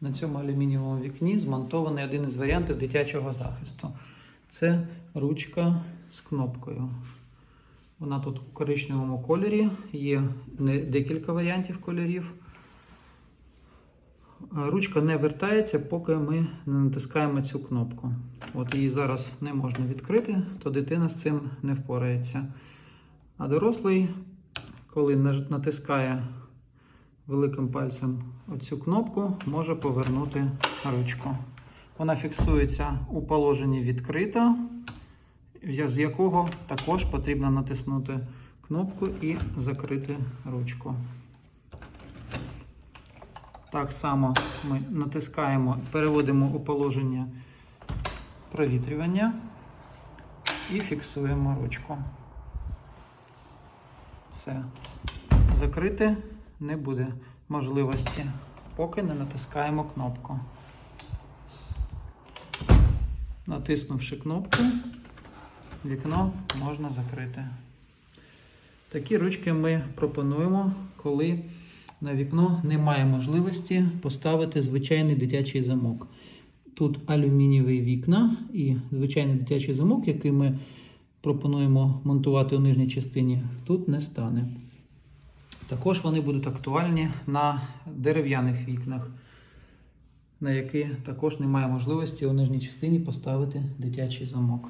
На цьому алюмінієвому вікні змонтований один із варіантів дитячого захисту. Це ручка з кнопкою. Вона тут у коричневому кольорі, є декілька варіантів кольорів. Ручка не вертається, поки ми не натискаємо цю кнопку. От її зараз не можна відкрити, то дитина з цим не впорається. А дорослий, коли натискає великим пальцем оцю кнопку, може повернути ручку. Вона фіксується у положенні відкрито, з якого також потрібно натиснути кнопку і закрити ручку. Так само ми натискаємо, переводимо у положення провітрювання і фіксуємо ручку. Все. Закрити не буде можливості, поки не натискаємо кнопку. Натиснувши кнопку, вікно можна закрити. Такі ручки ми пропонуємо, коли на вікно немає можливості поставити звичайний дитячий замок. Тут алюмінієві вікна і звичайний дитячий замок, який ми пропонуємо монтувати у нижній частині, тут не стане. Також вони будуть актуальні на дерев'яних вікнах, на які також немає можливості у нижній частині поставити дитячий замок.